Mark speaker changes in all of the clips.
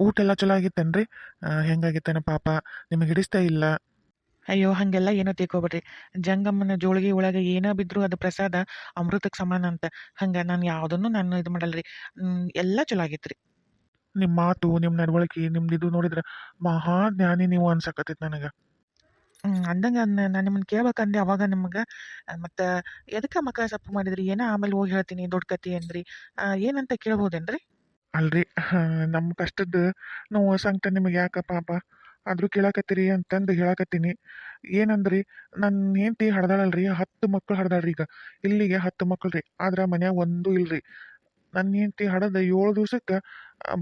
Speaker 1: ಊಟ ಎಲ್ಲ ಚಲೋ ಆಗಿತ್ತೇನ್ರಿ? ಹೆಂಗಾಗಿತ್ತೇನ ಪಾಪ? ನಿಮಗೆ ಹಿಡಿಸ್ತಾ ಇಲ್ಲ.
Speaker 2: ಅಯ್ಯೋ ಹಾಗೆಲ್ಲ ಏನೋ ತಿಳ್ಕೊಬೇಡ್ರಿ. ಜಂಗಮ್ಮನ ಜೋಳಿಗೆ ಒಳಗೆ ಏನೋ ಬಿದ್ದರೂ ಅದು ಪ್ರಸಾದ ಅಮೃತಕ್ಕೆ ಸಮಾನ ಅಂತ. ಹಂಗೆ ನಾನು ಯಾವುದನ್ನು ನಾನು ಇದು ಮಾಡಲ್ರಿ. ಎಲ್ಲ ಚಲೋ ಆಗಿತ್ತು ರೀ
Speaker 1: ನಿಮ್ಮ ಮಾತು ನಿಮ್ಮ ನಡವಳಿಕೆ ನಿಮ್ದು ಇದು ನೋಡಿದ್ರೆ ಮಹಾ ಜ್ಞಾನಿ ನೀವು ಅನ್ಸಕತ್ತೈತಿ ನನಗೆ.
Speaker 2: ಅಂದಂಗೆ ನಾನು ನಿಮ್ಮನ್ನು ಕೇಳ್ಬೇಕಂದ್ರೆ ಅವಾಗ ನಿಮ್ಗೆ. ಮತ್ತು ಎದಕ್ಕೆ ಮಕ್ಕಳ ಸಪ್ಪು ಮಾಡಿದ್ರಿ? ಏನೋ ಆಮೇಲೆ ಹೋಗಿ ಹೇಳ್ತೀನಿ ದೊಡ್ಡ ಕತೆ ಅಂದ್ರಿ ಏನಂತ ಕೇಳ್ಬೋದೇನ್ರಿ?
Speaker 1: ಅಲ್ರಿ? ನಮ್ಮ ಕಷ್ಟದ ನೋವು ಸಂಕಟ ನಿಮಗೆ ಯಾಕ ಪಾಪ? ಆದರೂ ಕೇಳಾಕತ್ತೀರಿ ಅಂತಂದು ಹೇಳಾಕತ್ತೀನಿ. ಏನಂದ್ರಿ? ನನ್ನ ಹೆಂಡತಿ ಹಡ್ದಾಳಲ್ರಿ, ಹತ್ತು ಮಕ್ಕಳು ಹಡ್ದಾಳ್ರಿ ಈಗ. ಇಲ್ಲಿಗೆ ಹತ್ತು ಮಕ್ಕಳು ರೀ, ಆದ್ರೆ ಮನ್ಯಾಗ ಒಂದು ಇಲ್ರಿ. ನನ್ನ ಹೆಂಡತಿ ಹಡದ ಏಳು ದಿವ್ಸಕ್ಕೆ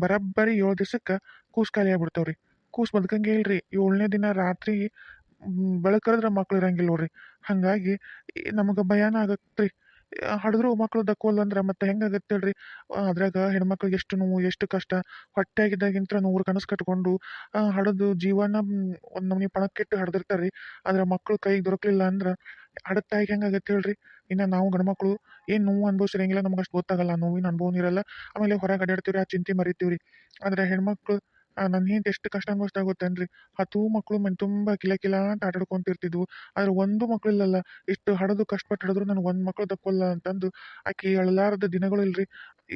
Speaker 1: ಬರಬ್ಬರಿ ಏಳು ದಿವ್ಸಕ್ಕೆ ಕೂಸು ಖಾಲಿ ಆಗ್ಬಿಡ್ತಾವ್ರಿ. ಕೂಸು ಬದುಕಂಗೆ ಇಲ್ರಿ, ಏಳನೇ ದಿನ ರಾತ್ರಿ ಬೆಳಕರದ್ರ ಮಕ್ಳು ಇರಂಗಿಲ್ಲ ನೋಡ್ರಿ. ಹಾಗಾಗಿ, ನಮಗೆ ಭಯಾನ ಆಗತ್ರಿ. ಹಡಿದ್ರು ಮಕ್ಕಳು ದಕ್ಕೋಲ್ಲ ಅಂದ್ರೆ ಮತ್ತೆ ಹೆಂಗಾಗತ್ತೆ ಹೇಳ್ರಿ? ಅದ್ರಾಗ ಹೆಣ್ಮಕ್ಳಿಗೆ ಎಷ್ಟು ನೋವು, ಎಷ್ಟು ಕಷ್ಟ. ಹೊಟ್ಟೆಯಾಗಿದ್ದಾಗಿಂತ ನೂರು ಕನಸು ಕಟ್ಕೊಂಡು ಹಡದು ಜೀವನ ಒಂದು ನಮ್ನಿ ಪಣಕ್ಕಿಟ್ಟು ಹಡ್ದಿರ್ತಾರ್ರಿ. ಆದ್ರೆ ಮಕ್ಕಳು ಕೈಗೆ ದೊರಕಲಿಲ್ಲ ಅಂದ್ರೆ ಹಡದ ತಾಯಿಗೆ ಹೆಂಗಾಗತ್ತೆ ಹೇಳ್ರಿ? ಇನ್ನು ನಾವು ಗಂಡ್ಮಕ್ಳು ಏನು ನೋವು ಅನುಭವಿಸಿರಂಗಿಲ್ಲ ನಮ್ಗೆ ಅಷ್ಟು ಗೊತ್ತಾಗಲ್ಲ ನೋವಿನ ಅನುಭವ ಇರಲ್ಲ ಆಮೇಲೆ ಹೊರಗೆ ಅಡ್ಯಾಡ್ತೀವ್ರಿ, ಆ ಚಿಂತೆ ಮರಿತೀವಿ ರೀ ಆದ್ರೆ ಹೆಣ್ಮಕ್ಳು ನನ್ನ ಹೆಂಡತಿ ಎಷ್ಟು ಕಷ್ಟ ಅನುಭವಿಸ್ತಾ ಗೊತ್ತೇನ್ರಿ ಹತ್ತು ಮಕ್ಕಳು ಮನೆ ತುಂಬ ಕಿಲ ಕಿಲ ಅಂತ ಆಟಾಡ್ಕೊಂತಿರ್ತಿದ್ವು. ಆದ್ರೆ ಒಂದು ಮಕ್ಳು ಇಲ್ಲಲ್ಲ ಇಷ್ಟು ಹಡದು ಕಷ್ಟಪಟ್ಟು ಹಿಡಿದ್ರು ನನಗೆ ಒಂದು ಮಕ್ಳು ದಕ್ಕೋಲ್ಲ ಅಂತಂದು ಆಕೆ ಅಳಲಾರದ ದಿನಗಳು ಇಲ್ರಿ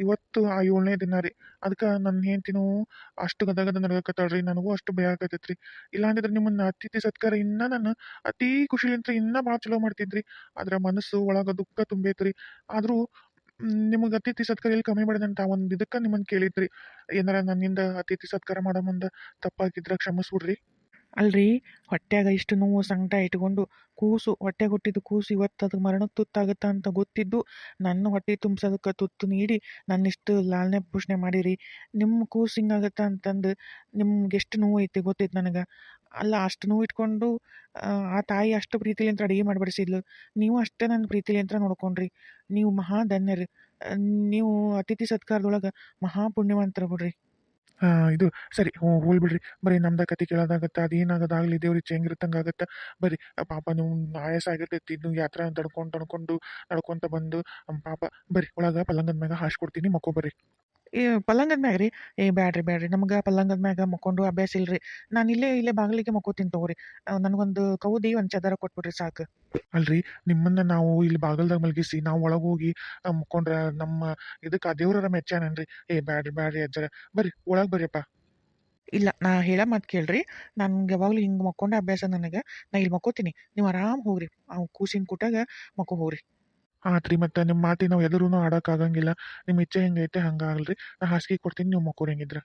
Speaker 1: ಇವತ್ತು ಆ ಏಳನೇ ದಿನ ರೀ. ಅದಕ್ಕೆ ನನ್ನ ಹೆಂಡ್ತಿನೂ ಅಷ್ಟು ಗದಗದ ನಡ್ಕತ್ತಾಳ್ರಿ. ನನಗೂ ಅಷ್ಟು ಭಯ ಆಗತೈತ್ರಿ. ಇಲ್ಲಾಂದಿದ್ರೆ ನಿಮ್ಮನ್ನ ಅತಿಥಿ ಸತ್ಕಾರ ಇನ್ನ ನಾನು ಅತೀ ಖುಷಿಲಿಂತ ಇನ್ನ ಭಾಳ ಚಲೋ ಮಾಡ್ತಿದ್ರಿ ಆದ್ರೆ ಮನಸ್ಸು ಒಳಗ ದುಃಖ ತುಂಬೈತ್ರಿ. ಆದ್ರೂ ನಿಮಗೆ ಅತಿಥಿ ಸತ್ಕಾರ ಎಲ್ಲಿ ಕಮ್ಮಿ ಮಾಡಿದಂತ ಒಂದು ಇದಕ್ಕೆ ನಿಮ್ಮನ್ನು ಕೇಳಿದ್ರಿ. ಏನಾರ ನನ್ನಿಂದ ಅತಿಥಿ ಸತ್ಕಾರ ಮಾಡೋ ಮುಂದೆ ತಪ್ಪಾಗಿದ್ರೆ ಕ್ಷಮಿಸ್ಬಿಡ್ರಿ.
Speaker 2: ಅಲ್ರಿ? ಹೊಟ್ಯಾಗ ಇಷ್ಟು ನೋವು ಸಂಕಟ ಇಟ್ಕೊಂಡು ಕೂಸು ಹೊಟ್ಟೆ ಹುಟ್ಟಿದ ಕೂಸು ಇವತ್ತು ಅದು ಮರಣಕ್ಕೆ ತುತ್ತಾಗುತ್ತ ಅಂತ ಗೊತ್ತಿದ್ದು ನನ್ನ ಹೊಟ್ಟೆ ತುಂಬಿಸೋದಕ್ಕೆ ತುತ್ತು ನೀಡಿ ನನ್ನಿಷ್ಟು ಲಾಲನೆ ಪೋಷಣೆ ಮಾಡಿರಿ. ನಿಮ್ಮ ಕೂಸು ಹಿಂಗಾಗತ್ತ ಅಂತಂದು ನಿಮ್ಗೆ ಎಷ್ಟು ನೋವು ಐತಿ ಗೊತ್ತೈತೆ ನನಗೆ? ಅಲ್ಲ ಅಷ್ಟು ನೋವು ಇಟ್ಕೊಂಡು ಆ, ತಾಯಿ ಅಷ್ಟು ಪ್ರೀತಿಲಿಂತ ಅಡುಗೆ ಮಾಡಿಬಿಡಿಸಿದ್ಲು. ನೀವು ಅಷ್ಟೇ ನನ್ನ ಪ್ರೀತಿಲಿಂತ ನೋಡ್ಕೊಂಡ್ರಿ. ನೀವು ಮಹಾ ಧನ್ಯರಿ ನೀವು ಅತಿಥಿ ಸತ್ಕಾರದೊಳಗೆ ಮಹಾ ಪುಣ್ಯವಂತರ ಬಿಡ್ರಿ.
Speaker 1: ಇದು ಸರಿ, ಹ್ಞೂ ಬಿಡ್ರಿ. ಬರೀ ನಮ್ದು ಕತೆ ಕೇಳೋದಾಗತ್ತೆ ಅದೇನಾಗೋದಾಗಲಿ ದೇವ್ರಿಗೆ ಚೇಂಗಿರ್ತಂಗೆ ಇರ್ತಂಗಾಗತ್ತೆ ಬರ್ರಿ ಆ ಪಾಪ ನೀವು ಆಯಾಸ ಆಗಿರ್ತೈತಿ ಇದು ಯಾತ್ರೆ ತಡ್ಕೊಂಡು ತಡ್ಕೊಂಡು, ನಡ್ಕೊಂತ ಬಂದು, ಪಾಪ, ಬರೀ ಒಳಗೆ ಪಲ್ಲಂಗದ ಮ್ಯಾಗ ಹಾಸ್ಕೊಡ್ತೀನಿ ಮಕ್ಕೋ ಬರ್ರಿ
Speaker 2: ಏ ಪಲ್ಲಂಗದ ಮ್ಯಾಗ ರೀ ಏ ಬ್ಯಾಡ್ರಿ ಬ್ಯಾಡ್ರಿ ನಮ್ಗೆ ಪಲ್ಲಂಗದ ಮ್ಯಾಗ ಮಕ್ಕೊಂಡು ಅಭ್ಯಾಸ ಇಲ್ರಿ. ನಾನು ಇಲ್ಲೇ ಇಲ್ಲೇ ಬಾಗಿಲಿಗೆ ಮಕ್ಕೋತೀನಿ ತಗೋರಿ. ನನಗೊಂದು ಕೌದಿ ಒಂದು ಚದರ ಕೊಟ್ಬಿಡ್ರಿ ಸಾಕು.
Speaker 1: ಅಲ್ರಿ ನಿಮ್ಮನ್ನ ನಾವು ಇಲ್ಲಿ ಬಾಗಲ್ದಾಗ ಮಲಗಿಸಿ ನಾವು ಒಳಗೆ ಹೋಗಿ ಮಕ್ಕೊಂಡ್ರೆ ನಮ್ಮ ಇದಕ್ಕೆ ಆ ದೇವ್ರರ ಮೆಚ್ಚಾನನ್ರಿ? ಏ ಬ್ಯಾಡ್ರಿ ಬ್ಯಾಡ್ರಿ ಅಜ್ಜರ. ಬರ್ರಿ ಒಳಗೆ ಬರ್ರಿಯಪ್ಪ.
Speaker 2: ಇಲ್ಲ ನಾ ಹೇಳ ಮಾತು ಕೇಳ್ರಿ. ನನ್ಗೆ ಯಾವಾಗಲೂ ಹಿಂಗೆ ಮಕ್ಕೊಂಡೆ ಅಭ್ಯಾಸ ನನಗೆ. ನಾ ಇಲ್ಲಿ ಮಕ್ಕೋತೀನಿ. ನೀವು ಆರಾಮ್ ಹೋಗ್ರಿ. ಅವು ಕೂಸಿನ ಕೂಟಾಗ ಮಕ್ಕೋ ಹೋಗ್ರಿ.
Speaker 1: ಆತ್ರಿ ಮತ್ತೆ ನಿಮ್ಮ ಮಾತಿ ನಾವು ಎದುರೂ ಆಡೋಕ್ಕಾಗಂಗಿಲ್ಲ ನಿಮ್ಮ ಇಚ್ಛೆ ಹೆಂಗೈತೆ ಹಂಗಾಗಲ್ರಿ ನಾ ಹಾಸಿಗೆ ಕೊಡ್ತೀನಿ ನೀವು ಮಕ್ಕೋರಿ ಹೆಂಗಿದ್ರ.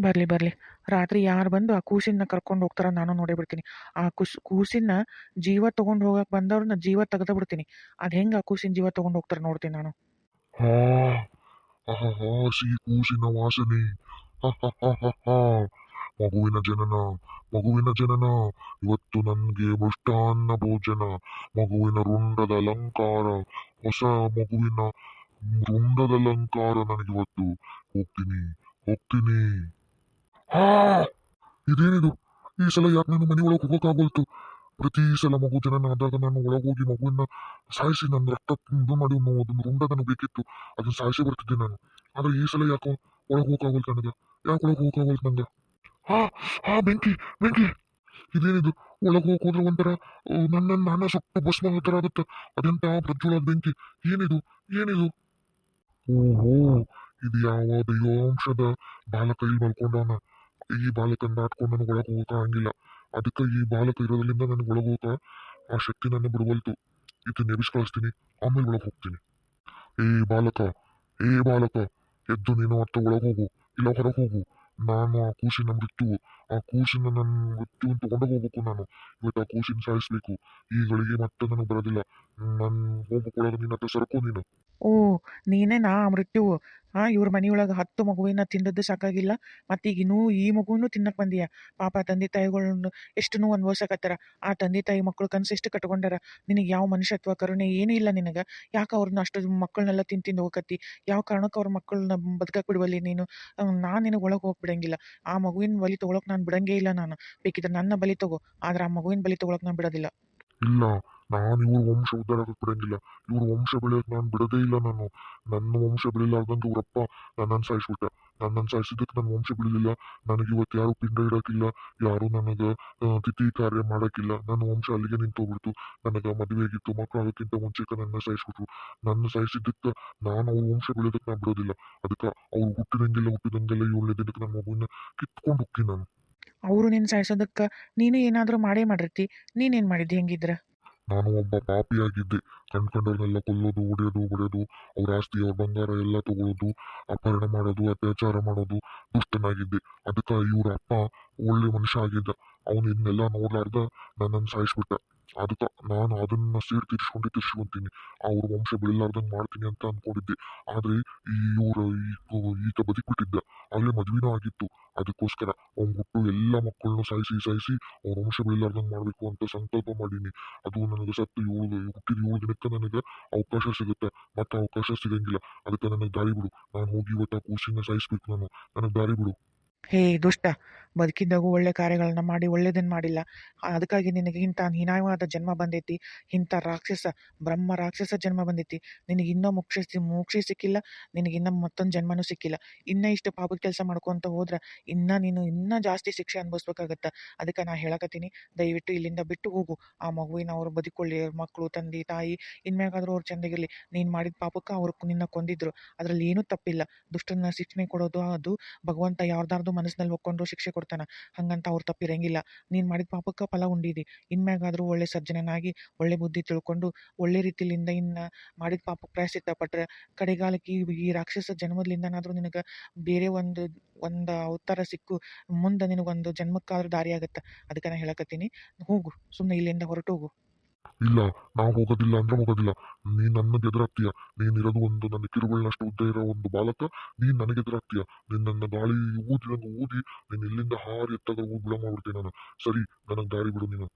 Speaker 2: ಬರಲಿ ಬರಲಿ. ರಾತ್ರಿ ಯಾರು ಬಂದು ಆ ಕೂಸಿನ ಕರ್ಕೊಂಡು ಹೋಗ್ತಾರ ನಾನು ನೋಡೇ ಬಿಡ್ತೀನಿ. ಆ ಕುಸ್ ಕೂಸಿನ ಜೀವ ತೊಗೊಂಡು ಹೋಗಕ್ಕೆ ಬಂದವ್ರನ್ನ ಜೀವ ತೆಗೆದ ಬಿಡ್ತೀನಿ. ಅದು ಹೆಂಗೆ ಆ ಕೂಸಿನ ಜೀವ ತೊಗೊಂಡು ಹೋಗ್ತಾರೆ ನೋಡ್ತೀನಿ ನಾನು.
Speaker 3: ಹಾ ಆಹಾ ಸಿಹಿ ಕೂಸಿನ ವಾಸನೆ. ಹಾ. ಮಗುವಿನ ಜನನ ಮಗುವಿನ ಜನನ. ಇವತ್ತು ನನಗೆ ಮೃಷ್ಟಾನ್ನ ಭೋಜನ, ಮಗುವಿನ ರುಂಡದ ಅಲಂಕಾರ, ಹೊಸ ಮಗುವಿನ ರುಂಡದ ಅಲಂಕಾರ ನನಗಿವತ್ತು ಹೋಗ್ತೀನಿ ಹೋಗ್ತೀನಿ. ಹಾ, ಇದೇನಿದು? ಈ ಸಲ ಯಾಕೆ ನಾನು ಮನೆ ಒಳಗೆ ಹೋಗೋಕ್ಕಾಗೋಲ್ತು ಪ್ರತಿ ಸಲ ಮಗು ಜನನ ಆದಾಗ ನಾನು ಒಳಗೋಗಿ ಮಗುವನ್ನ ಮಗುವಿನ ಸಾಯಿಸಿ ನನ್ನ ರಕ್ತ ಇದು ಮಾಡಿ ಅದನ್ನು ರುಂಡದನ್ನು ಬೇಕಿತ್ತು. ಅದನ್ನ ಸಾಯಿಸಿ ಬರ್ತಿದ್ದೆ ನಾನು. ಆದ್ರೆ ಈ ಸಲ ಯಾಕೋ ಒಳಗೆ ಹೋಗಕ್ಕಾಗಲ್ತು ನನಗೆ ಯಾಕೆ ಒಳಗೆ ಹೋಗಕ್ಕಾಗಲ್ತು ನಂಗೆ? ಹಾ ಹಾ, ಬೆಂಕಿ ಬೆಂಕಿ. ಇದೇನಿದು? ಒಳಗೆ ಹೋಗೋದ್ರೆ ಒಂಥರ ನನ್ನ ನಾನ ಸ್ವಲ್ಪ ಭಸ್ಮ ಥರ ಆಗುತ್ತೆ. ಅದೆಂತ ಪ್ರಜ್ವಲದ ಬೆಂಕಿ? ಏನಿದು? ಏನಿದು? ಓಹೋ, ಇದು ಯಾವ ದೈವಾಂಶದ ಬಾಲಕ ಇಲ್ಲಿ ಮಲ್ಕೊಂಡವನ? ಈ ಬಾಲಕನ ನಾಟ್ಕೊಂಡು ನನಗೆ ಒಳಗೆ ಹೋಗಕ್ಕಾಗಿಲ್ಲ ಅದಕ್ಕೆ ಈ ಬಾಲಕ ಇರೋದ್ರಿಂದ ನನಗೆ ಒಳಗೆ ಹೋಗ ಆ ಶಕ್ತಿ ನನ್ನ ಬಿಡುವಲ್ತು ಇದನ್ನ ಎಬ್ಬಿಸಿ ಕಳಿಸ್ತೀನಿ ಆಮೇಲೆ ಒಳಗೆ ಹೋಗ್ತೀನಿ. ಏ ಬಾಲಕ ಏ ಬಾಲಕ, ಎದ್ದು ನೀನು ಅತ್ತ ಒಳಗೆ ಹೋಗು, ಇಲ್ಲ ಹೊರಗೆ ಹೋಗು. ನಾನು ಆ ಕೂಸಿನ ಮೃತ್ಯು, ಆ ಕೂಸಿನ ನನ್ನ ಮೃತ್ಯು ತಗೊಂಡು ಹೋಗ್ಬೇಕು ನಾನು. ಇವತ್ತು ಆ ಕೂಸಿನ ಸಾಯಿಸ್ಬೇಕು. ಈ ಗಳಿಗೆ ಮತ್ತೆ ನನಗೆ ಬರೋದಿಲ್ಲ. ನಾನು ಹೋಗ್ಬೇಕು ನಿನ್ನ ಹತ್ರ ಸರ್ಕೋ ನೀನು.
Speaker 2: ಓ ನೀನೇ ನಾ ಮೃತ್ಯು? ಹಾ ಇವ್ರ ಮನೆಯೊಳಗೆ ಹತ್ತು ಮಗುವಿನ ತಿಂದದ್ದು ಸಾಕಾಗಿಲ್ಲ. ಈಗ ಇನ್ನೂ ಈ ಮಗುವನ್ನು ತಿನ್ನಕ್ಕೆ ಬಂದೀಯ? ಪಾಪ ತಂದೆ ತಾಯಿಗಳನ್ನು ಎಷ್ಟು ನೋವು ಅನ್ಭವಿಸಕತ್ತಾರ. ಆ ತಂದೆ ತಾಯಿ ಮಕ್ಕಳು ಕನಸು ಎಷ್ಟು ಕಟ್ಕೊಂಡಾರ? ನಿನಗೆ ಯಾವ ಮನುಷ್ಯತ್ವ, ಕರುಣೆ ಏನೂ ಇಲ್ಲ ನಿನಗೆ. ಯಾಕೆ ಅವ್ರನ್ನ ಅಷ್ಟು ಮಕ್ಕಳನ್ನೆಲ್ಲ ತಿಂದು ತಿಂದು ಹೋಗತ್ತಿ ಯಾವ ಕಾರಣಕ್ಕೆ ಅವ್ರ ಮಕ್ಕಳನ್ನ ಬದುಕಕ್ಕೆ ಬಿಡುವಲ್ಲಿ ನೀನು? ನಾನು ನಿನಗೆ ಒಳಗೆ ಹೋಗಿ ಬಿಡಂಗಿಲ್ಲ. ಆ ಮಗುವಿನ ಬಲಿ ತಗೊಳಕ್ ನಾನು ಬಿಡಂಗೇ ಇಲ್ಲ ನಾನು. ಬೇಕಿದ್ರೆ ನನ್ನ ಬಲಿ ತಗೋ. ಆದ್ರೆ ಆ ಮಗುವಿನ ಬಲಿ ತಗೊಳಕ್ ನಾನು ಬಿಡೋದಿಲ್ಲ.
Speaker 3: ನಾನು ಇವ್ರ ವಂಶ ಉದ್ಧಾರ ಆಗಕ್ಕೆ ಬಿಡಂಗಿಲ್ಲ ಇವ್ರ ವಂಶ ಬೆಳೆಯೋಕೆ ನಾನು ಬಿಡದೇ ಇಲ್ಲ ನಾನು. ನನ್ನ ವಂಶ ಬೆಳಿಲಾರ್ದಂಗೆ ಇವ್ರಪ್ಪ ನನ್ನನ್ನು ಸಾಯಿಸ್ಬಿಟ್ಟ. ನನ್ನನ್ನು ಸಾಯಿಸಿದ್ದಕ್ಕೆ ನನ್ನ ವಂಶ ಬೆಳಿಲಿಲ್ಲ. ನನಗೆ ಇವತ್ತು ಯಾರು ಪಿಂಡ ಇಡೋಕ್ಕಿಲ್ಲ. ಯಾರು ನನಗೆ ತಿಥಿ ಕಾರ್ಯ ಮಾಡೋಕ್ಕಿಲ್ಲ. ನನ್ನ ವಂಶ ಅಲ್ಲಿಗೆ ನಿಂತೋಗ್ಬಿಡ್ತು. ನನಗೆ ಮದುವೆ ಆಗಿತ್ತು. ಮಕ್ಕಳು ಆಗೋಕ್ಕಿಂತ ಮುಂಚೆಕ ನನ್ನ ಸಾಯಿಸ್ಬಿಟ್ರು. ನನ್ನ ಸಾಯಿಸಿದ್ದಕ್ಕೆ ನಾನು ಅವ್ರ ವಂಶ ಬೆಳೆಯೋದಕ್ಕೆ ನಾನು ಬಿಡೋದಿಲ್ಲ. ಅದಕ್ಕೆ ಅವ್ರು ಹುಟ್ಟಿದಂಗೆಲ್ಲ ಹುಟ್ಟಿದಂಗೆಲ್ಲ ಏಳನೇ ದಿನಕ್ಕೆ ನನ್ನ ಮಗುವಿನ ಕಿತ್ಕೊಂಡು ಹೋಗ್ತೀನಿ ನಾನು.
Speaker 2: ಅವರು ನಿನ್ನ ಸಾಯಿಸೋದಕ್ಕೆ ನೀನು ಏನಾದರೂ ಮಾಡೇ ಮಾಡಿರ್ತಿ. ನೀನೇನು ಮಾಡಿದ್ದಿ? ಹೆಂಗಿದ್ರೆ?
Speaker 3: ನಾನು ಒಬ್ಬ ಪಾಪಿಯಾಗಿದ್ದೆ. ಕಂಡ್ಕೊಂಡವ್ರನ್ನೆಲ್ಲ ಕೊಲ್ಲೋದು, ಹೊಡೆಯೋದು ಬಡಿಯೋದು ಅವ್ರ ಆಸ್ತಿ, ಅವ್ರ ಬಂಗಾರ ಎಲ್ಲ ತಗೊಳ್ಳೋದು ಅಪಹರಣ ಮಾಡೋದು, ಅತ್ಯಾಚಾರ ಮಾಡೋದು, ದುಷ್ಟನಾಗಿದ್ದೆ. ಅದಕ್ಕೆ ಇವ್ರ ಅಪ್ಪ ಒಳ್ಳೆ ಮನುಷ್ಯ ಆಗಿದ್ದ. ಅವನು ಇದನ್ನೆಲ್ಲ ನೋಡ್ಲಾರ್ದ ನನ್ನನ್ನು ಸಾಯಿಸ್ಬಿಟ್ಟ. ಅದಕ್ಕೆ ನಾನು ಅದನ್ನ ಸೇರಿ ತೀರ್ಸ್ಕೊಂಡು, ತೀರ್ಸ್ಕೊಂತೀನಿ. ಅವ್ರ ವಂಶ ಬೆಳಿಲಾರ್ದಂಗೆ ಮಾಡ್ತೀನಿ ಅಂತ ಅನ್ಕೊಂಡಿದ್ದೆ. ಆದರೆ ಈ ಇವ್ರ ಈತ ಬದುಕ್ಬಿಟ್ಟಿದ್ದ. ಮದ್ವಿನೂ ಆಗಿತ್ತು ಅದಕ್ಕೋಸ್ಕರ ಅವ್ನು ಹುಟ್ಟು ಎಲ್ಲ ಮಕ್ಕಳನ್ನು ಸಾಯಿಸಿ ಸಾಯಿಸಿ ಅವ್ರ ವಂಶ ಬೆಳಿಲಾರ್ದಂಗೆ ಮಾಡಬೇಕು ಅಂತ ಸಂಕಲ್ಪ ಮಾಡೀನಿ. ಅದು ನನಗೆ ಸತ್ತು ಏಳು ಹುಟ್ಟಿದ ಏಳು ದಿನಕ್ಕೆ ನನಗೆ ಅವಕಾಶ ಸಿಗುತ್ತೆ. ಮತ್ತೆ ಅವಕಾಶ ಸಿಗಂಗಿಲ್ಲ. ಅದಕ್ಕೆ ನನಗೆ ದಾರಿ ಬಿಡು. ನಾನು ಹೋಗಿ ಇವತ್ತು ಆ ಕೂಸಿನ ಸಾಯಿಸ್ಬೇಕು ನಾನು. ನನಗೆ ದಾರಿ ಬಿಡು.
Speaker 2: ಹೇ, ದುಷ್ಟ. ಬದುಕಿದ್ದಾಗೂ ಒಳ್ಳೆ ಕಾರ್ಯಗಳನ್ನು ಮಾಡಿ ಒಳ್ಳೆಯದನ್ನು ಮಾಡಿಲ್ಲ. ಅದಕ್ಕಾಗಿ ನಿನಗೆ ಇಂಥ ಹೀನಾಯವಾದ ಜನ್ಮ ಬಂದೈತಿ. ಇಂಥ ರಾಕ್ಷಸ, ಬ್ರಹ್ಮ ರಾಕ್ಷಸ ಜನ್ಮ ಬಂದೈತಿ. ನಿನಗೆ ಇನ್ನೂ ಮೋಕ್ಷ ಮೋಕ್ಷ ಸಿಕ್ಕಿಲ್ಲ. ನಿನಗೆ ಇನ್ನೂ ಮತ್ತೊಂದು ಜನ್ಮನೂ ಸಿಕ್ಕಿಲ್ಲ. ಇನ್ನೂ ಇಷ್ಟು ಪಾಪದ ಕೆಲಸ ಮಾಡ್ಕೊತ ಹೋದ್ರೆ ಇನ್ನೂ ನೀನು ಇನ್ನೂ ಜಾಸ್ತಿ ಶಿಕ್ಷೆ ಅನುಭವಿಸ್ಬೇಕಾಗತ್ತೆ? ಅದಕ್ಕೆ ನಾ ಹೇಳಕತ್ತೀನಿ. ದಯವಿಟ್ಟು ಇಲ್ಲಿಂದ ಬಿಟ್ಟು ಹೋಗು. ಆ ಮಗುವಿನ ಅವರು ಬದುಕೊಳ್ಳಿ ಮಕ್ಕಳು ತಂದೆ, ತಾಯಿ, ಇನ್ಮ್ಯಾಗಾದ್ರೂ ಅವ್ರು ಚೆಂದಾಗಿರಲಿ. ನೀನು ಮಾಡಿದ ಪಾಪಕ್ಕೆ ಅವ್ರು ನಿನ್ನ ಕೊಂದಿದ್ರು. ಅದರಲ್ಲಿ ಏನೂ ತಪ್ಪಿಲ್ಲ. ದುಷ್ಟನ ಶಿಕ್ಷಣೆ ಕೊಡೋದು, ಅದು ಭಗವಂತ ಯಾರ್ದಾರ್ದು ಮನಸ್ಸಿನಲ್ಲಿ ಒಕ್ಕೊಂಡು ಶಿಕ್ಷೆ ಕೊಡ್ತಾನೆ. ಹಂಗಂತ ಅವ್ರು ತಪ್ಪಿರಂಗಿಲ್ಲ. ನೀನು ಮಾಡಿದ ಪಾಪಕ್ಕೆ ಫಲ ಉಂಡಿದಿ. ಇನ್ಮ್ಯಾಗಾದರೂ ಒಳ್ಳೆ ಸಜ್ಜನನಾಗಿ, ಒಳ್ಳೆ ಬುದ್ಧಿ ತಿಳ್ಕೊಂಡು, ಒಳ್ಳೆ ರೀತಿಲಿಂದ ಇನ್ನು ಮಾಡಿದ ಪಾಪಕ್ಕೆ ಪ್ರಾಯಶ್ಚಿತ್ತ ಪಟ್ರೆ ಕಡೆಗಾಲಕ್ಕೆ ಈ ರಾಕ್ಷಸ ಜನ್ಮದಿಂದನಾದರೂ ನಿನಗೆ ಬೇರೆ ಒಂದು ಒಂದು ಅವತಾರ ಸಿಕ್ಕು. ಮುಂದೆ ನಿನಗೊಂದು ಜನ್ಮಕ್ಕಾದ್ರೂ ದಾರಿ ಆಗುತ್ತೆ ಅದಕ್ಕೆ ನಾನು ಹೇಳಕತ್ತೀನಿ. ಹೋಗು. ಸುಮ್ಮನೆ ಇಲ್ಲಿಂದ ಹೊರಟು ಹೋಗು
Speaker 3: ಇಲ್ಲ, ನಾವು ಹೋಗೋದಿಲ್ಲ ಅಂದ್ರೆ ಹೋಗೋದಿಲ್ಲ. ನೀ ನನ್ನ ಎದುರಾಗ್ತೀಯ. ಇರೋದು ಒಂದು ನನ್ನ ಕಿರುಗಳಷ್ಟು ಉದ್ದ ಇರೋ ಒಂದು ಬಾಲಕ. ನೀನ್ ನನಗೆ ಎದುರಾಗ್ತೀಯ. ನೀನ್ ನನ್ನ ಗಾಳಿ ಊದಿದಂಗೆ ಊದಿ, ನೀನ್ ಇಲ್ಲಿಂದ ಹಾರಿ ಎತ್ತಾಗ ಬಿಡ ಮಾಡ್ಬಿಡ್ತೀನಿ ನಾನು. ಸರಿ, ನನಗೆ ದಾರಿ ಬಿಡು ನೀನು.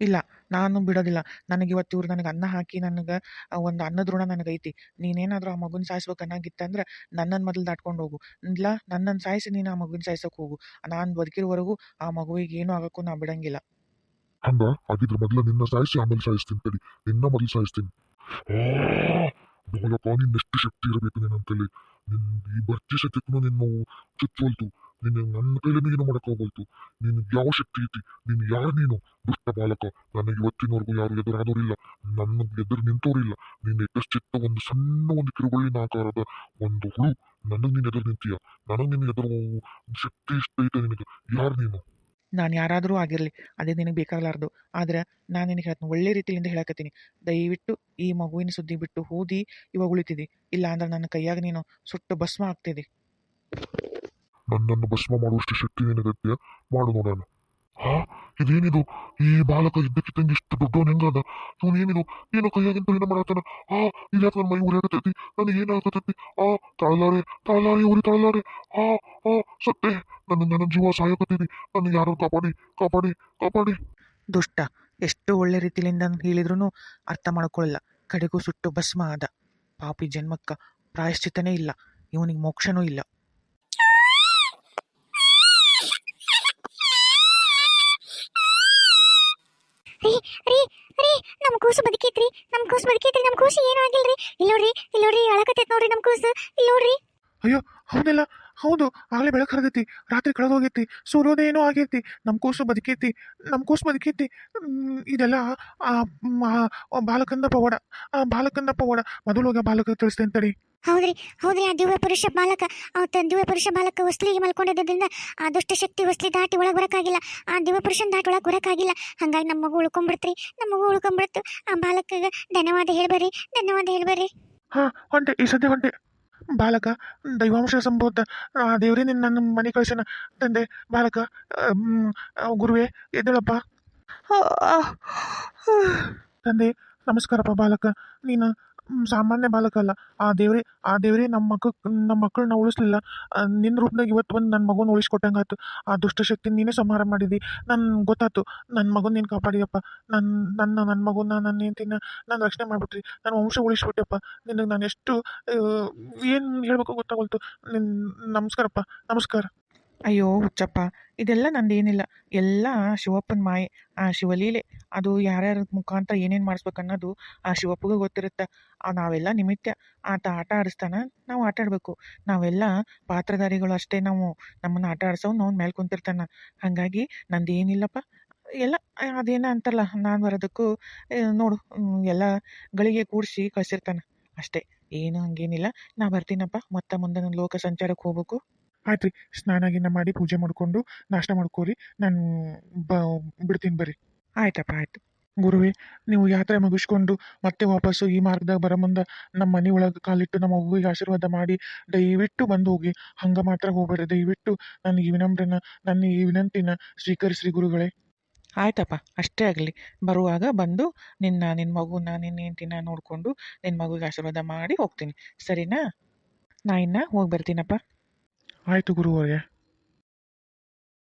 Speaker 2: ಇಲ್ಲ, ನಾನು ಬಿಡೋದಿಲ್ಲ. ನನಗೆ ಇವತ್ತು ಇವ್ರು ನನಗೆ ಅನ್ನ ಹಾಕಿ ನನಗೆ ಒಂದು ಅನ್ನದ ಋಣ ನನಗೈತಿ. ನೀನೇನಾದರೂ ಆ ಮಗುನ ಸಾಯಿಸ್ಬೇಕನ್ನಾಗಿತ್ತಂದ್ರೆ ನನ್ನನ್ನು ಮೊದಲು ದಾಟ್ಕೊಂಡು ಹೋಗು. ಇಲ್ಲ ನನ್ನನ್ನು ಸಾಯಿಸಿ ನೀನು ಆ ಮಗುನ ಸಾಯಿಸೋಕೆ ಹೋಗು. ನಾನು ಬದುಕಿರೋವರೆಗೂ ಆ ಮಗುವಿಗೆ ಏನೂ ಆಗೋಕ್ಕೂ ನಾ ಬಿಡಂಗಿಲ್ಲ.
Speaker 3: ಹಂಗ? ಅದಿದ್ರ ಮೊದ್ಲ ನಿನ್ನ ಸಾಯಿಸಿ, ಆಮೇಲೆ ಸಾಯಿಸ್ತೀನಿ ತಡಿ. ನಿನ್ನ ಮೊದಲು ಸಾಯಿಸ್ತೀನಿ. ಬಾಲಕ ನಿನ್ನೆಷ್ಟು ಶಕ್ತಿ ಇರಬೇಕು ನಿನ್ನಂತಲ್ಲಿ ನಿನ್ ಈ ಬರ್ತಿ ಸತ್ಯಕ್ಕೂ ನಿನ್ನ ಚುಚ್ಚೋಲ್ತು ನಿನ್ನ ನನ್ನ ಕೈಲಿ ಏನು ಮಾಡೋಕ್ಕಾಗೋಲ್ತು ನಿನ್ ಯಾವ ಶಕ್ತಿ ಐತಿ? ನೀನು ಯಾರು ನೀನು? ದುಷ್ಟ ಬಾಲಕ ನನಗೆ ಇವತ್ತಿನವರೆಗೂ ಯಾರು ಎದುರಾದವರಿಲ್ಲ ನನ್ನ ಎದುರು ನಿಂತವರಿಲ್ಲ ನೀನು ಎಷ್ಟೆಷ್ಟ ಒಂದು ಸಣ್ಣ ಒಂದು ಕಿರುಗುಳ್ಳಿನ ಆಕಾರದ ಒಂದು ಹುಳು. ನನಗೆ ನೀನು ಎದುರು ನಿಂತೀಯ. ನನಗೆ ನಿನ್ನ ಎದುರು ಶಕ್ತಿ ಇಷ್ಟ ಐತೆ ನಿನಗೆ. ಯಾರು ನೀನು?
Speaker 2: ನಾನು ಯಾರಾದರೂ ಆಗಿರಲಿ, ಅದೇ ನಿನಗೆ ಬೇಕಾಗಲಾರ್ದು. ಆದರೆ ನಾನು ನಿನಗೆ ಹೇಳ್ತೀನಿ, ಒಳ್ಳೆ ರೀತಿಯಿಂದ ಹೇಳಕತ್ತೀನಿ. ದಯವಿಟ್ಟು ಈ ಮಗುವಿನ ಸುದ್ದಿ ಬಿಟ್ಟು ಹೋದಿ ಇವಾಗ ಉಳಿತಿದ್ದಿ ಇಲ್ಲ ಅಂದ್ರೆ ನನ್ನ ಕೈಯಾಗ ನೀನು ಸುಟ್ಟು ಭಸ್ಮ ಆಗ್ತಿದ್ದಿ
Speaker 3: ನನ್ನನ್ನು ಭಸ್ಮ ಮಾಡುವಷ್ಟು ಶಕ್ತಿ ನಿನಗತ್ತೆ ಮಾಡು ನೋಡೋಣ. ಹಾ? ಇದೇನಿದು? ಈ ಬಾಲಕ ಇದ್ದಕ್ಕಿದ್ದಂಗೆ ಇಷ್ಟು ದೊಡ್ಡವನ್ ಹೆಂಗದ ಇವನು ಏನಿದು? ಏನೋ ಕೈಯಾಗಿಂತ ಏನೋ ಮಾಡತ್ತಾನ ಆ ಇದ್ಯಾಕ ನನ್ನ ಮೈ ಉರಿಯಾಗತೈತಿ ನನಗೆ ಏನಾಗತೈತಿ ಆ, ತಾಳಲಾರೆ ತಾಳಲಾರೆ ಉರಿ ತಾಳಲಾರೆ. ಆ ಆ, ಸತ್ತೆ. ನನ್ನ ನನ್ನ ಜೀವ ಸಾಯಕತ್ತೀರಿ ನನ್ನ ಯಾರು ಕಾಪಾಡಿ ಕಾಪಾಡಿ ಕಾಪಾಡಿ.
Speaker 2: ದುಷ್ಟ, ಎಷ್ಟು ಒಳ್ಳೆ ರೀತಿಯಿಂದ ಹೇಳಿದ್ರು ಅರ್ಥ ಮಾಡ್ಕೊಳ್ಳಲ್ಲ ಕಡೆಗೂ ಸುಟ್ಟು ಭಸ್ಮ ಆದ. ಪಾಪಿ ಜನ್ಮಕ್ಕ ಪ್ರಾಯಶ್ಚಿತನೇ ಇಲ್ಲ. ಇವನಿಗೆ ಮೋಕ್ಷನೂ ಇಲ್ಲ
Speaker 4: ರೀ ರೀ ರೀ ಕೂಸು ಬದುಕೈತ್ರಿ ನಮ್ಮ ಕೂಸು ಬದುಕೈತ್ರಿ ನಮ್ಮ ಕೂಸು ಏನೂ ಆಗಿಲ್ರಿ. ಇಲ್ಲಿ ನೋಡ್ರಿ ಇಲ್ಲಿ ನೋಡ್ರಿ, ಅಳಕತ್ತೈತ್ ನೋಡ್ರಿ ನಮ್ಮ ಕೂಸು. ಇಲ್ಲಿ ನೋಡ್ರಿ.
Speaker 1: ಅಯ್ಯೋ, ಹೌದಲ್ಲ, ಹೌದು, ಆಗ್ಲೇ ಬೆಳಕು ಹರಿದೈತಿ, ರಾತ್ರಿ ಕಳೆದೋಗೈತಿ ಸೂರ್ಯೋದಯನೂ ಆಗೈತಿ ನಮ್ಮ ಕೂಸು ಬದುಕೈತಿ ನಮ್ಮ ಕೂಸು ಬದುಕೈತಿ. ಇದೆಲ್ಲ ಬಾಲಕಂದ ಪವಾಡ ಬಾಲಕಂದ ಪವಾಡ. ಮೊದಲು ಹೋಗ ಬಾಲಕ ತಿಳಿಸ್ತೇನೆ ತಡಿ.
Speaker 4: ಹೌದ್ರಿ ಹೌದ್ರಿ. ಆ ದಿವ್ಯ ಪುರುಷ ಬಾಲಕ ಅವತ್ತ ದಿವ್ಯ ಪುರುಷ ಬಾಲಕ ಹೊಸ್ಲಿಗೆ ಮಲ್ಕೊಂಡಿದ್ದರಿಂದ ಆ ದುಷ್ಟ ಶಕ್ತಿ ಹೊಸ್ಲಿ ದಾಟಿ ಒಳಗೆ ಬರೋಕ್ಕಾಗಿಲ್ಲ. ಆ ದಿವ್ಯ ಪುರುಷನ್ ದಾಟಿ ಒಳಗೆ ಬರೋಕ್ಕಾಗಿಲ್ಲ. ಹಂಗಾಗಿ ನಮ್ಮ ಮಗು ಉಳ್ಕೊಂಬಿಡ್ತ್ರಿ. ನಮ್ಮ ಮಗು ಉಳ್ಕೊಂಬಿಡ್ತು. ಆ ಬಾಲಕಗೆ ಧನ್ಯವಾದ ಹೇಳ್ಬರ್ರಿ ಧನ್ಯವಾದ ಹೇಳ್ಬರ್ರಿ.
Speaker 1: ಹಾಂ ಹೊಂಟೆ ಈ ಸದ್ಯ ಹೊಂಟೆ ಬಾಲಕ ದೈವಾಂಶ ಸಂಭೂತ ಆ ದೇವರೇ ನಿನ್ನ ನನ್ನ ಮನೆ ಕಳಿಸೋಣ ತಂದೆ ಬಾಲಕ ಗುರುವೆ ಎದ್ದೇಳಪ್ಪ. ತಂದೆ ನಮಸ್ಕಾರಪ್ಪ ಬಾಲಕ. ನೀನು ಸಾಮಾನ್ಯ ಬಾಲಕ ಅಲ್ಲ. ಆ ದೇವ್ರಿ, ಆ ದೇವರೇ ನಮ್ಮ ಮಕ್ಕ ನಮ್ಮ ಮಕ್ಕಳನ್ನ ಉಳಿಸ್ಲಿಲ್ಲ. ನಿನ್ನ ರೂಪದಾಗ ಇವತ್ತು ಒಂದು ನನ್ನ ಮಗುನ ಉಳಿಸ್ಕೊಟ್ಟಂಗಾಯ್ತು. ಆ ದುಷ್ಟಶಕ್ತಿ ನೀನೇ ಸಂಹಾರ ಮಾಡಿದಿ. ನನ್ನ ಗೊತ್ತಾಯ್ತು. ನನ್ನ ಮಗುನ ನೀನು ಕಾಪಾಡಿಯಪ್ಪ. ನನ್ನ ನನ್ನ ನನ್ನ ಮಗುನ ನನ್ನ ಹೆಂಡತಿನ ನಾನು ರಕ್ಷಣೆ ಮಾಡಿಬಿಟ್ರಿ. ನನ್ನ ವಂಶ ಉಳಿಸ್ಬಿಟ್ಟೆಪ್ಪ. ನಿನಗೆ ನಾನು ಎಷ್ಟು ಏನು ಹೇಳಬೇಕು ಗೊತ್ತಾಗೋಲ್ತು. ನಿನ್ನ ನಮಸ್ಕಾರಪ್ಪ. ನಮಸ್ಕಾರ.
Speaker 2: ಅಯ್ಯೋ, ಹುಚ್ಚಪ್ಪ. ಇದೆಲ್ಲ ನಂದೇನಿಲ್ಲ. ಎಲ್ಲ ಶಿವಪ್ಪನ ಮಾಯೆ, ಆ ಶಿವಲೀಲೆ. ಅದು ಯಾರ್ಯಾರ ಮುಖಾಂತರ ಏನೇನು ಮಾಡಿಸ್ಬೇಕು ಅನ್ನೋದು ಆ ಶಿವಪ್ಪಗೆ ಗೊತ್ತಿರುತ್ತೆ. ನಾವೆಲ್ಲ ನಿಮಿತ್ತ ಆತ ಆಟ ಆಡಿಸ್ತಾನ, ನಾವು ಆಟ ಆಡಬೇಕು. ನಾವೆಲ್ಲ ಪಾತ್ರಧಾರಿಗಳು ಅಷ್ಟೇ. ನಾವು ನಮ್ಮನ್ನು ಆಟ ಆಡ್ಸೋನು ನಾವು ಮೇಲೆ ಕುಂತಿರ್ತಾನೆ. ಹಾಗಾಗಿ ನಂದೇನಿಲ್ಲಪ್ಪ. ಎಲ್ಲ, ಅದೇನ ಅಂತಲ್ಲ ನಾನು ಬರೋದಕ್ಕೂ ನೋಡು ಎಲ್ಲ ಗಳಿಗೆ ಕೂಡಿಸಿ ಕಳಿಸಿರ್ತಾನೆ. ಅಷ್ಟೇ. ಏನು ಹಂಗೇನಿಲ್ಲ. ನಾ ಬರ್ತೀನಪ್ಪ. ಮತ್ತೆ ಮುಂದೆ ನನ್ನ ಲೋಕ ಸಂಚಾರಕ್ಕೆ ಹೋಗ್ಬೇಕು.
Speaker 1: ಆಯ್ತು ರೀ ಸ್ನಾನ ಗಿನ್ನ ಮಾಡಿ ಪೂಜೆ ಮಾಡಿಕೊಂಡು ನಾಷ್ಟ ಮಾಡ್ಕೋರಿ, ನಾನು ಬ, ಬಿಡ್ತೀನಿ ಬರ್ರಿ.
Speaker 2: ಆಯ್ತಪ್ಪ, ಆಯ್ತು.
Speaker 1: ಗುರುವೇ, ನೀವು ಯಾತ್ರೆ ಮುಗಿಸ್ಕೊಂಡು ಮತ್ತೆ ವಾಪಸ್ಸು ಈ ಮಾರ್ಗದಾಗ ಬರೋ ಮುಂದೆ ನಮ್ಮ ಮನೆ ಒಳಗೆ ಕಾಲಿಟ್ಟು ನಮ್ಮ ಮಗುವಿಗೆ ಆಶೀರ್ವಾದ ಮಾಡಿ ದಯವಿಟ್ಟು ಬಂದು ಹೋಗಿ ಹಂಗೆ ಮಾತ್ರ ಹೋಗ್ಬೇಡ್ರಿ. ದಯವಿಟ್ಟು ನನ್ನ ಈ ವಿನಮ್ರನ, ನನ್ನ ಈ ವಿನಂತಿನ ಸ್ವೀಕರಿಸ್ರಿ ಗುರುಗಳೇ.
Speaker 2: ಆಯ್ತಪ್ಪ, ಅಷ್ಟೇ ಆಗಲಿ. ಬರುವಾಗ ಬಂದು ನಿನ್ನ ನಿನ್ನ ಮಗುನ ನಿನ್ನ ಹೆಂಡತಿನ ನೋಡಿಕೊಂಡು ನಿನ್ನ ಮಗುಗೆ ಆಶೀರ್ವಾದ ಮಾಡಿ ಹೋಗ್ತೀನಿ. ಸರಿನಾ? ನಾ ಇನ್ನ ಹೋಗಿ ಬರ್ತೀನಪ್ಪ.
Speaker 1: ಆಯಿತು ಗುರುವರೇ